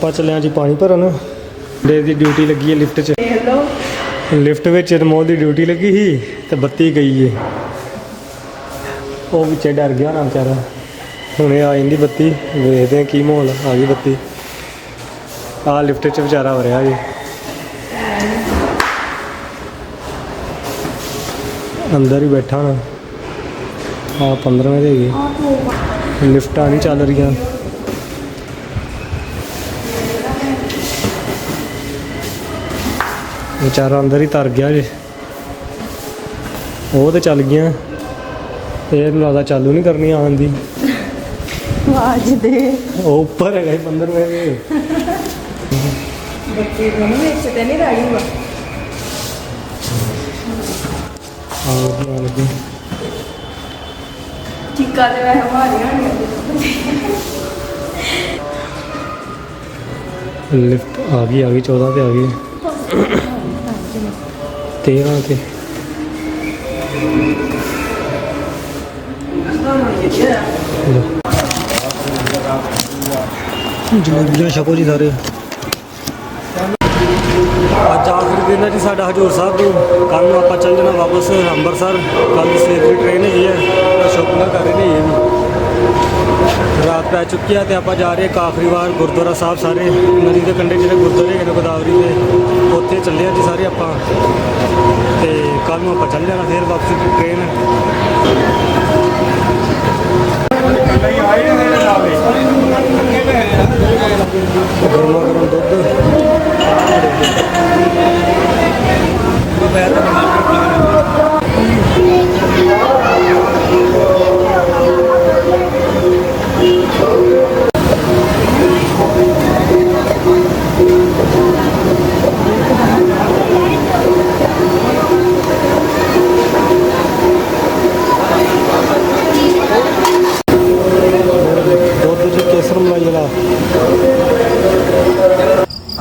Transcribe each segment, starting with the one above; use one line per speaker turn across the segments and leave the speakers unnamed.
ਆਪਾਂ ਚੱਲੇ ਹਾਂ ਜੀ ਪਾਣੀ ਭਰਨ। ਦੇ ਦੀ ਡਿਊਟੀ ਲੱਗੀ ਹੈ ਲਿਫਟ 'ਚ। ਲਿਫਟ ਵਿੱਚ ਅਨਮੋਲ ਦੀ ਡਿਊਟੀ ਲੱਗੀ ਸੀ ਤੇ ਬੱਤੀ ਗਈ ਏ। ਉਹ ਵਿੱਚੇ ਡਰ ਗਿਆ ਨਾ ਵਿਚਾਰਾ। ਹੁਣੇ ਆ ਜਾਂਦੀ ਬੱਤੀ ਵੇਖਦੇ ਹਾਂ ਕੀ ਮਾਹੌਲ ਆ ਗਈ ਬੱਤੀ। ਆ ਲਿਫਟ 'ਚ ਵਿਚਾਰਾ ਹੋ ਰਿਹਾ ਜੀ। ਅੰਦਰ ਹੀ ਬੈਠਾ ਨਾ ਆ 15ਵੇਂ ਦੇ ਗਏ ਲਿਫਟਾਂ ਨਹੀਂ ਚੱਲ ਰਹੀਆਂ। ਵਿਚਾਰਾ ਅੰਦਰ ਹੀ ਤਰ ਗਿਆ ਜੀ। ਉਹ ਤੇ ਚੱਲ ਗਿਆ ਇਹ ਨੂੰ ਲੱਗਦਾ ਚਾਲੂ ਨਹੀਂ ਕਰਨੀ ਆਉਂਦੀ
ਆਵਾਜ਼ ਦੇ।
ਉਹ ਉੱਪਰ ਹੈਗਾ 15ਵੇਂ ਦੇ।
ਬੱਤੀ ਦੇ ਨਹੀਂ ਵਿੱਚ ਤੇ ਨਹੀਂ ਰਾੜੀ ਵਾ।
ਆਹ ਲੱਗੀ ਲੱਗੀ।
ਚੀਕਾ ਤੇ ਵੈਸੇ ਮਾਰੀਆਂ ਨਹੀਂ
ਲਿਫਟ ਆ ਗਈ ਆ ਗਈ 14 ਤੇ ਆ ਗਈ। 13 ਤੇ ਜਲੇਬੀਆਂ ਛਕੋ ਜੀ ਸਾਰੇ। ਅੱਜ ਆਖਰੀ ਦਿਨ ਹੈ ਜੀ ਸਾਡਾ ਹਜੂਰ ਸਾਹਿਬ ਤੋਂ ਕੱਲ ਨੂੰ ਆਪਾਂ ਚੱਲ ਜਾਣਾ ਵਾਪਸ ਅੰਮ੍ਰਿਤਸਰ। ਕੱਲ ਦੀ ਸਵੇਰ ਦੀ ਟ੍ਰੇਨ ਹੈਗੀ ਹੈ ਸ਼ੋਪਿੰਗ ਕਰ ਰਹੇ ਨੇ ਇਹ ਵੀ। ਪੈ ਚੁੱਕੀ ਆ ਤੇ ਆਪਾਂ ਜਾ ਰਹੇ ਇੱਕ ਵਾਰ ਗੁਰਦੁਆਰਾ ਸਾਹਿਬ। ਸਾਰੇ ਨਦੀ ਦੇ ਕੰਢੇ ਜਿਹੜੇ ਗੁਰਦੁਆਰੇ ਹੈਗੇ ਗੋਦਾਵਰੀ ਦੇ, ਉੱਥੇ ਚੱਲੇ ਆ ਜੀ ਸਾਰੇ ਆਪਾਂ। ਤੇ ਕੱਲ ਨੂੰ ਆਪਾਂ ਚੱਲ ਜਾਣਾ ਫਿਰ ਵਾਪਸ ਦੀ ਟ੍ਰੇਨ ਗਰਮਾ ਗਰਮ ਦੁੱਧ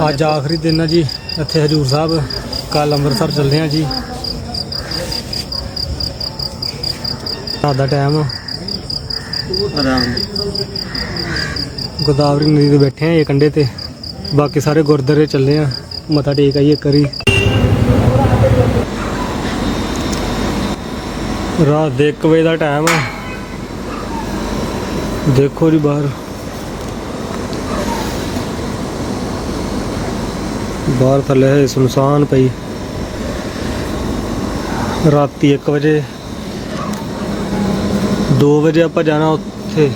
ਅੱਜ ਆਖਰੀ ਦਿਨ ਆ ਜੀ, ਇੱਥੇ ਹਜੂਰ ਸਾਹਿਬ ਕੱਲ ਅੰਮ੍ਰਿਤਸਰ ਚੱਲਦੇ ਹਾਂ ਜੀ। ਰਾਤ ਦਾ ਟਾਈਮ ਗੋਦਾਵਰੀ ਨਦੀ ਤੇ ਬੈਠੇ ਆ ਇਹ ਕੰਢੇ ਤੇ। ਬਾਕੀ ਸਾਰੇ ਗੁਰਦੁਆਰੇ ਚੱਲੇ ਆ। ਮੱਥਾ ਟੇਕ ਆਈਏ ਕਰੀ ਰਾਤ ਦੇ 1 ਵਜੇ ਦਾ ਟਾਈਮ ਹੈ ਦੇਖੋ ਜੀ ਬਾਹਰ। ਬਾਹਰ ਥੱਲੇ ਹੈ ਸੁਨਸਾਨ ਪਈ। ਰਾਤੀ 1 ਵਜੇ 2 ਵਜੇ ਆਪਾਂ ਜਾਣਾ ਉੱਥੇ,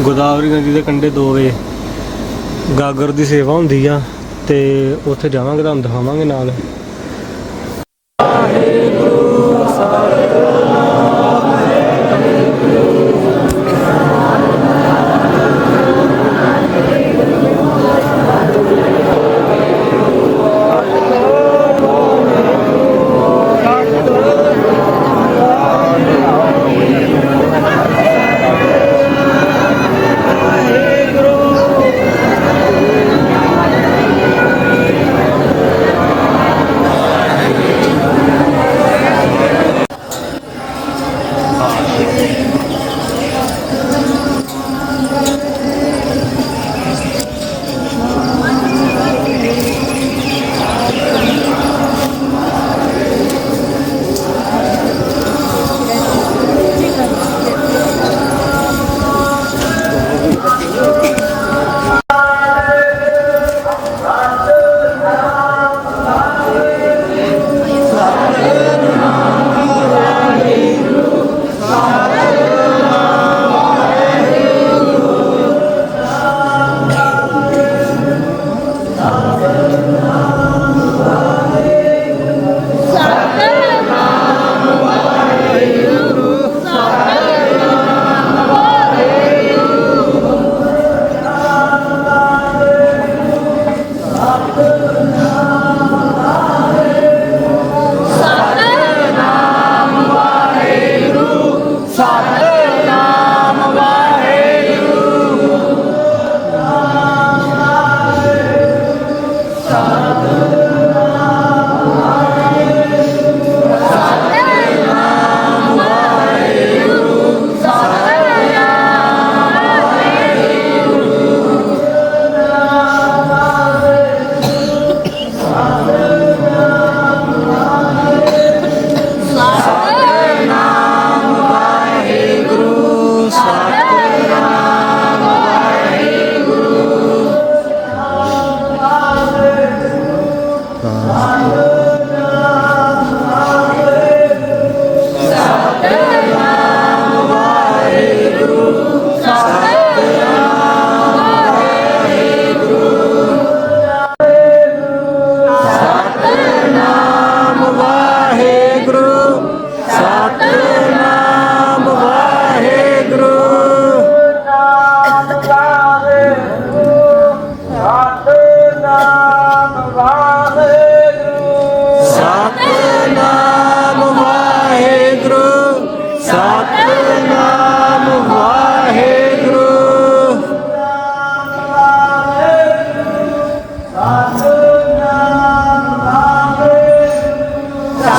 ਗੋਦਾਵਰੀ ਨਦੀ ਦੇ ਕੰਢੇ 2 ਵਜੇ। ਗਾਗਰ ਦੀ ਸੇਵਾ ਹੁੰਦੀ ਆ ਤੇ ਉੱਥੇ ਜਾਵਾਂਗੇ, ਤੁਹਾਨੂੰ ਦਿਖਾਵਾਂਗੇ ਨਾਲ।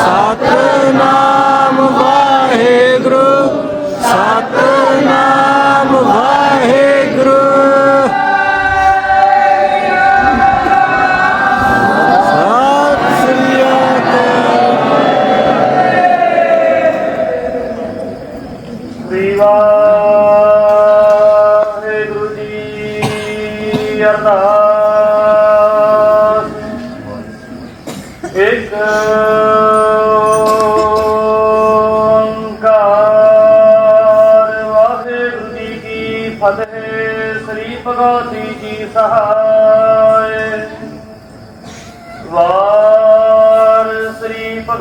ਸਤਨਾਮ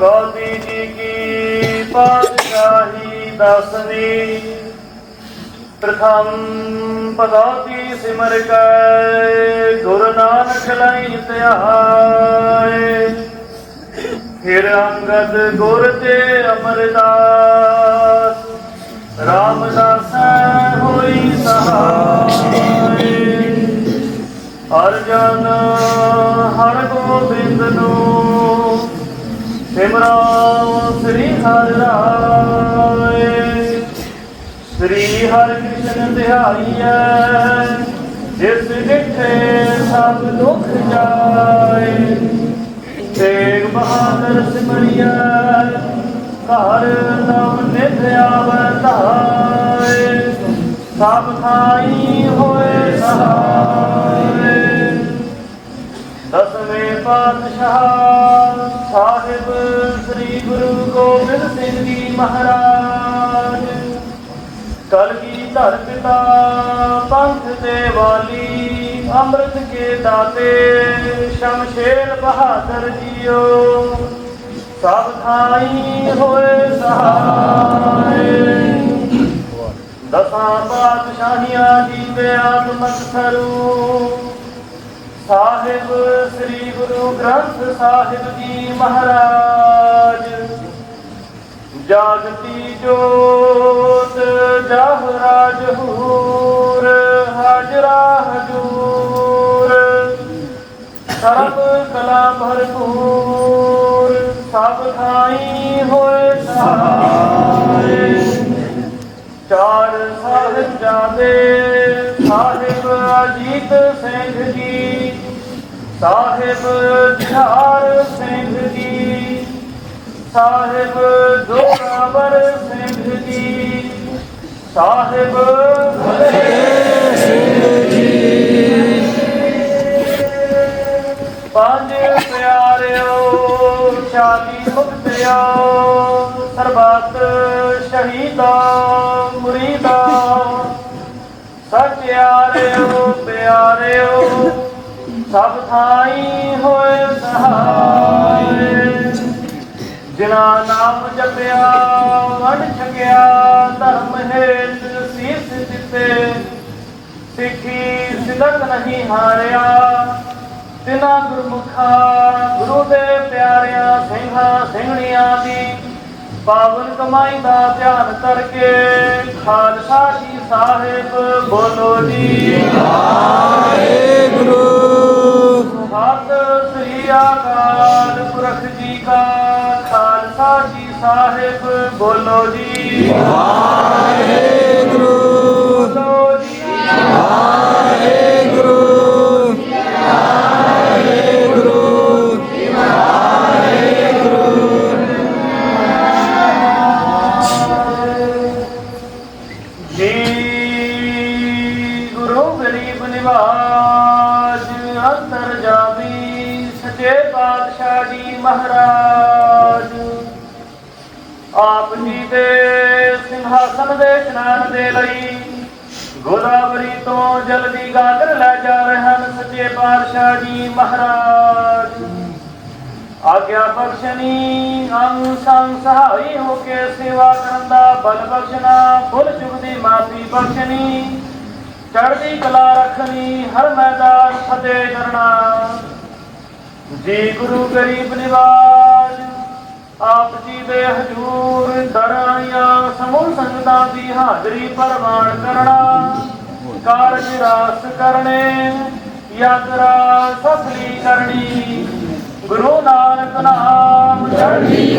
ਸ੍ਰੀ
ਜੀ ਕੀ ਪਾਤਸ਼ਾਹੀ ਦਸਵੀਂ ਪ੍ਰਥਮ ਭਗਵਤੀ ਸਿਮਰ ਕੈ, ਗੁਰੂ ਨਾਨਕ ਲਈ ਧਿਆਏ ਫਿਰ ਅੰਗਦ ਗੁਰ ਤੇ ਅਮਰਦਾਸ, ਰਾਮਦਾਸ ਹੋਈ ਸਹਾਈ ਅਰਜਨ ਹਰ ਗੋਬਿੰਦ ਨੂੰ ਸਿਮਰੋ ਸ੍ਰੀ ਹਰਿ ਰਾਏ। ਸ੍ਰੀ ਹਰਿ ਕ੍ਰਿਸ਼ਨ ਧਿਆਈਐ ਜਿਸ ਡਿਠੇ ਸਭ ਦੁਖ ਜਾਏ। ਤੇਗ ਬਹਾਦਰ ਸਿਮਰਿਆ ਘਰ ਨਵ ਨਿਧ ਆਵੈ ਸਭ ਥਾਈ ਹੋਏ ਸਹਾਏ। ਪਾਤਸ਼ਾਹ ਸਾਹਿਬ ਸ੍ਰੀ ਗੁਰੂ ਗੋਬਿੰਦ ਸਿੰਘ ਜੀ ਮਹਾਰਾਜ। ਕਲਗੀ ਧਰ ਪਿਤਾ, ਪੰਥ ਦੇ ਵਾਲੀ ਅੰਮ੍ਰਿਤ ਕੇ ਦਾਤੇ ਸ਼ਮਸ਼ੇਰ ਬਹਾਦਰ ਜੀਓ। ਸਭ ਥਾਈ ਹੋਏ ਸਹਾਏ। ਦਸਾਂ ਪਾਤਸ਼ਾਹੀਆਂ ਜੀ ਦੇ ਆਤਮਕ ਸਰੂ ਸਾਹਿਬ, ਸ੍ਰੀ ਗੁਰੂ ਗ੍ਰੰਥ ਸਾਹਿਬ ਜੀ ਮਹਾਰਾਜ। ਜਾਗਤੀ ਜੋਤ ਜਹਰਾ ਜਹੂਰ ਹਾਜਰਾ ਹਜੂਰ। ਸਰਬ ਕਲਾ ਭਰਪੂਰ, ਸਭ ਥਾਈ ਹੋਏ ਸਹਾਏ ਚਾਰ ਸਾਹਿਬ ਜਾਦੇ ਸਾਹਿਬ ਅਜੀਤ ਸਿੰਘ ਜੀ। ਸਾਹਿਬ ਝਾਰ ਸਿੰਘ ਜੀ, ਸਾਹਿਬ ਜੋਰਾਵਰ ਸਿੰਘ ਜੀ, ਸਾਹਿਬ ਫਤਿਹ ਸਿੰਘ ਜੀ ਪੰਜ ਪਿਆਰਿਓ ਸ਼ਾਦੀ ਮੁਕਤਿਓ, ਸਰਬੱਤ ਸ਼ਹੀਦਾ, ਮੁਰੀਦਾ। ਸਚਿਆਰਿਓ ਪਿਆਰਿਓ ਸਭ ਥਾਈ ਹੋਏ ਸਹਾਏ। ਜਿਨਾ ਨਾਮ ਜਪਿਆ, ਵਡ ਛਕਿਆ, ਧਰਮ ਹੇਤ ਸੀਸ ਦਿੱਤੇ। ਸਿੱਖੀ ਸਿਦਕ ਨਹੀਂ ਹਾਰਿਆ ਤਿਨਾ ਗੁਰਮੁਖਾ, ਗੁਰੂ ਦੇ ਪਿਆਰਿਆਂ, ਸਿੰਘਾਂ, ਸਿੰਘਣੀਆਂ ਦੀ ਪਾਵਨ ਕਮਾਈ ਦਾ ਧਿਆਨ ਕਰਕੇ ਖਾਲਸਾ ਜੀ ਸਾਹਿਬ ਬੋਲੋ ਜੀ।
ਵਾਹਿਗੁਰੂ।
ਸਤਿ ਸ੍ਰੀ ਅਕਾਲ ਪੁਰਖ ਜੀ ਕਾ ਖਾਲਸਾ ਜੀ ਸਾਹਿਬ ਬੋਲੋ ਜੀ।
ਵਾਹਿਗੁਰੂ।
ਸੰਗ ਸਹਾਈ ਹੋ ਕੇ ਸੇਵਾ ਕਰਨ ਦਾ ਬਲ ਬਖਸ਼ਣਾ, ਫੁੱਲ ਚੁਗ ਦੀ ਮਾਫੀ ਬਖਸ਼ਣੀ, ਚੜ੍ਹਦੀ ਕਲਾ ਰੱਖਣੀ, ਹਰ ਮੈਦਾਨ ਫਤਿਹ ਕਰਨਾ। ਜੀ ਗੁਰੂ ਗਰੀਬ ਨਿਵਾਜ, ਆਪ ਜੀ ਦੇ ਹਜੂਰ ਦਰਾਇਆ ਸਮੂਹ ਸੰਗਤਾਂ ਦੀ ਹਾਜ਼ਰੀ ਪ੍ਰਵਾਨ ਕਰਨਾ। ਕਾਰਜ ਰਾਸ ਕਰਨੇ, ਯਾਤਰਾ ਸਫਲੀ ਕਰਨੀ। ગુરુ નાનક નામ.
ચઢી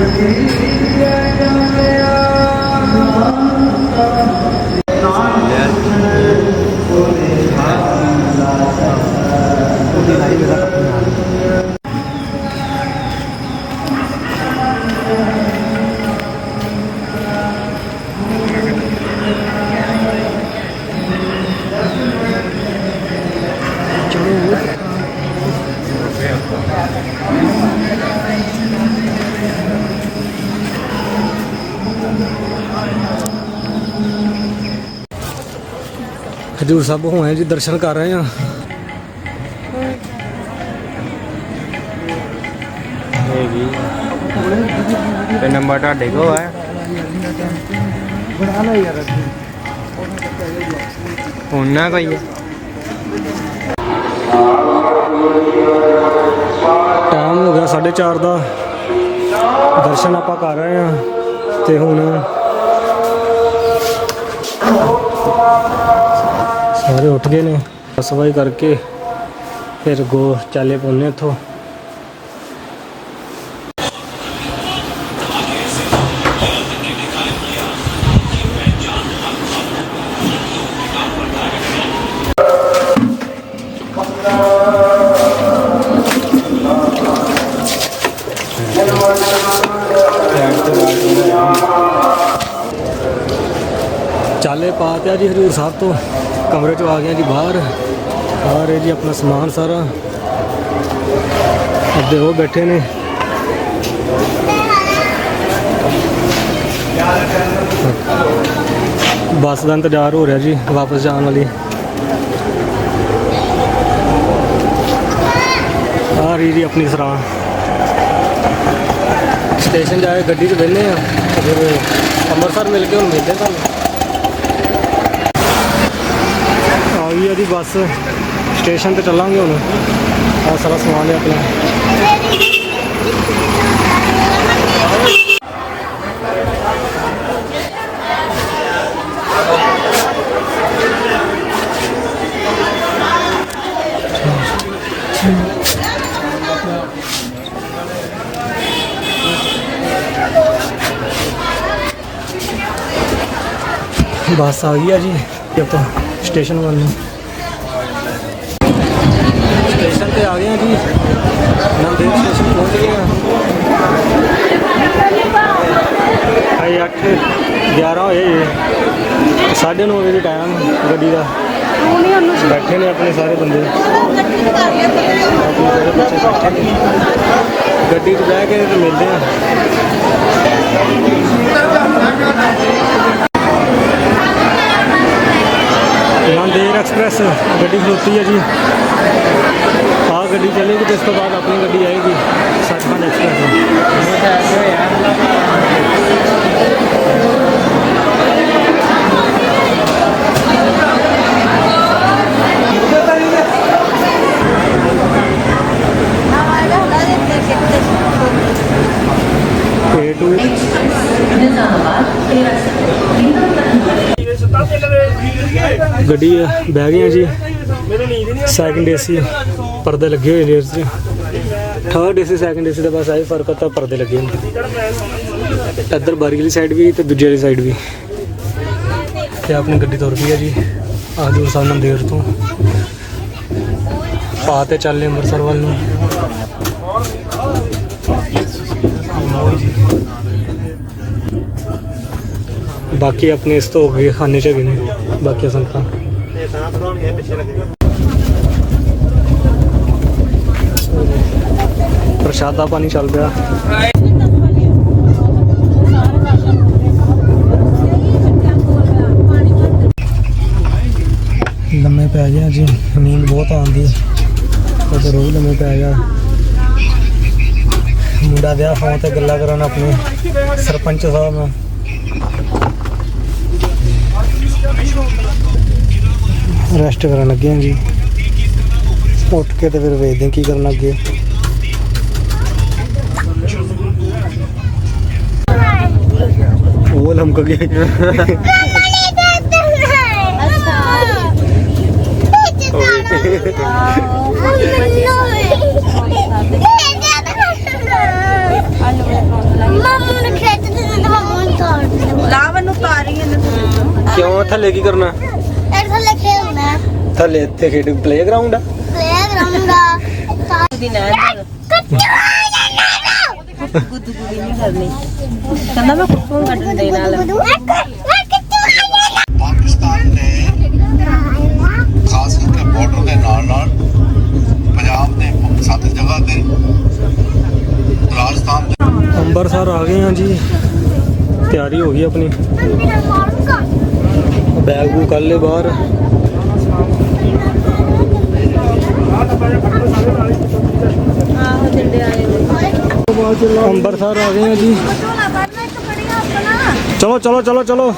Thank you. हजूर साहब हुए
हैं जी दर्शन कर रहे हैं नंबर ढाडे को है ਉਹਨਾਂ ਕੋਈ
ਟਾਈਮ ਹੋ ਗਿਆ 4:30 ਦਾ। ਦਰਸ਼ਨ ਆਪਾਂ ਕਰ ਰਹੇ ਆ। ਤੇ ਹੁਣ ਸਾਰੇ ਉੱਠ ਗਏ ਨੇ। ਸਫ਼ਾਈ ਕਰਕੇ ਫਿਰ ਗੋ ਚਾਲੇ ਪਾਉਂਦੇ ਇੱਥੋਂ। ਚਾਲੇ ਪਾ ਤੇ ਆ ਜੀ ਹਜੂਰ ਸਾਹਿਬ ਤੋਂ। ਕਮਰੇ ਚੋਂ ਆ ਗਿਆ ਜੀ ਬਾਹਰ ਬਾਹਰ ਹੈ ਜੀ ਆਪਣਾ ਸਮਾਨ ਸਾਰਾ ਅੱਗੇ ਉਹ ਬੈਠੇ ਨੇ ਬੱਸ ਦਾ ਇੰਤਜ਼ਾਰ ਹੋ ਰਿਹਾ ਜੀ ਵਾਪਸ ਜਾਣ ਵਾਲੀ ਆ ਰਹੀ ਜੀ ਆਪਣੀ ਸਰਾਂ ਸਟੇਸ਼ਨ ਜਾਏ ਗੱਡੀ 'ਚ ਬਹਿੰਦੇ ਆ ਤੇ ਫਿਰ ਅੰਮ੍ਰਿਤਸਰ ਮਿਲ ਕੇ ਹੁਣ ਮਿਲਦੇ ਤੁਹਾਨੂੰ ਆ ਗਈ ਆ ਜੀ ਬੱਸ, ਸਟੇਸ਼ਨ ਤੇ ਚੱਲਾਂਗੇ ਹੁਣ। ਆ ਸਾਰਾ ਸਮਾਨ ਲਿਆ ਆਪਣਾ। ਬੱਸ ਆ ਗਈ ਆ ਜੀ ਆਪਾਂ ਸਟੇਸ਼ਨ ਵੱਲ ਨੂੰ ਸਟੇਸ਼ਨ ਤੇ ਆ ਗਏ ਆ ਜੀ ਨੰਦੇੜ ਸਟੇਸ਼ਨ ਪਹੁੰਚ ਗਏ ਆ ਆਈ 8 11 ਹੋਏ ਜੀ ਸਾਢੇ ਨੌ ਵਜੇ ਟਾਈਮ ਗੱਡੀ ਦਾ। ਬੈਠੇ ਨੇ ਆਪਣੇ ਸਾਰੇ ਬੰਦੇ। ਆਪਣੇ ਸਾਰੇ ਬੱਚੇ ਬੈਠੇ ਨੇ ਗੱਡੀ 'ਚ ਬਹਿ ਕੇ ਤੇ ਮਿਲਦੇ ਆ ਨੰਦੇੜ ਐਕਸਪ੍ਰੈਸ, ਗੱਡੀ ਖਲੋਤੀ ਹੈ ਜੀ। ਆ ਗੱਡੀ ਚੱਲੇਗੀ ਤੇ ਇਸ ਤੋਂ ਬਾਅਦ ਆਪਣੀ ਗੱਡੀ ਆਏਗੀ ਸੱਚਖੰਡ ਐਕਸਪ੍ਰੈਸ। ਏ ਗੱਡੀ ਆ, ਬਹਿ ਗਏ ਆ ਜੀ। ਸੈਕਿੰਡ ਏਸੀ ਪਰਦੇ ਲੱਗੇ ਹੋਏ ਨੇ ਇਸ 'ਚ। ਥਰਡ ਏਸੀ ਸੈਕਿੰਡ ਏਸੀ ਦਾ ਬਸ ਆਹੀ ਫ਼ਰਕ ਤਾਂ ਪਰਦੇ ਲੱਗੇ ਨੇ। ਇੱਧਰ ਬਾਰੀ ਵਾਲੀ ਸਾਈਡ ਵੀ ਤੇ ਦੂਜੀ ਵਾਲੀ ਸਾਈਡ ਵੀ। ਤੇ ਆਪਣੀ ਗੱਡੀ ਤੁਰ ਪਈ ਆ ਜੀ ਆਜੂਰ ਸਾਹਿਬ ਨੰਦੇੜ ਤੋਂ। ਪਾ ਤੇ ਚੱਲੇ ਅੰਮ੍ਰਿਤਸਰ ਵੱਲ ਨੂੰ। ਬਾਕੀ ਆਪਣੇ ਇਸ ਤੋਂ ਹੋ ਗਏ ਖਾਨੇ ਚ ਹੈਗੇ ਨੇ ਬਾਕੀ ਸੰਗਤਾਂ ਪ੍ਰਸ਼ਾਦਾ ਪਾਣੀ ਚੱਲ ਰਿਹਾ ਲੰਮੇ ਪੈ ਗਿਆ ਜੀ ਨੀਂਦ ਬਹੁਤ ਆਉਂਦੀ ਤੇ ਰੋਜ਼ ਲੰਮੇ ਪੈ ਗਿਆ। ਮੁੰਡਾ ਵਿਆਹ ਫੋਨ ਤੇ ਗੱਲਾਂ ਕਰਨ ਆਪਣੇ ਸਰਪੰਚ ਸਾਹਿਬ ਨਾਲ। ਰੈਸਟ ਕਰਨ ਲੱਗੇ ਹਾਂ ਜੀ। ਉੱਠ ਕੇ ਤੇ ਫਿਰ ਵੇਖਦੇ ਹਾਂ ਕੀ ਕਰਨ ਲੱਗੇ ਉਹ ਲਮਕ ਗਿਆ।
ਲਾਵਨ ਨੂੰ ਤਾਰੀ ਇਹਨੇ
ਕਿਉਂ? ਥੱਲੇ ਕੀ ਕਰਨਾ? ਥੱਲੇ ਇੱਥੇ ਖੇਡ ਪਲੇਗਰਾਉਂਡ ਆ।
ਦੀ ਨਾ ਗੁੱਦੂ ਗੁੱਦੀ ਨਹੀਂ ਕਰਨੀ ਕਹਿੰਦਾ ਮੈਂ ਕੁੱਕੂ ਕੱਢਣ ਦੇ ਨਾਲ
ਪਾਕਿਸਤਾਨ ਨੇ ਖਾਸ ਕਰਕੇ ਬਾਰਡਰ ਦੇ ਨਾਲ ਨਾਲ ਪੰਜਾਬ ਦੇ ਸੱਤ ਜਗ੍ਹਾ ਤੇ ਰਾਜਸਥਾਨ ਦੇ
ਅੰਮ੍ਰਿਤਸਰ ਆ ਗਏ ਹਾਂ ਜੀ। ਤਿਆਰੀ ਹੋ ਗਈ ਆਪਣੀ। ਬੈਗ ਕਰ ਲਏ ਬਾਹਰ।
ਆਹੋ ਜਿੰਦੇ ਆਏ ਨੇ।
ਅੰਮ੍ਰਿਤਸਰ ਆ ਗਏ ਹਾਂ ਜੀ। ਚਲੋ ਚਲੋ ਚਲੋ ਚਲੋ।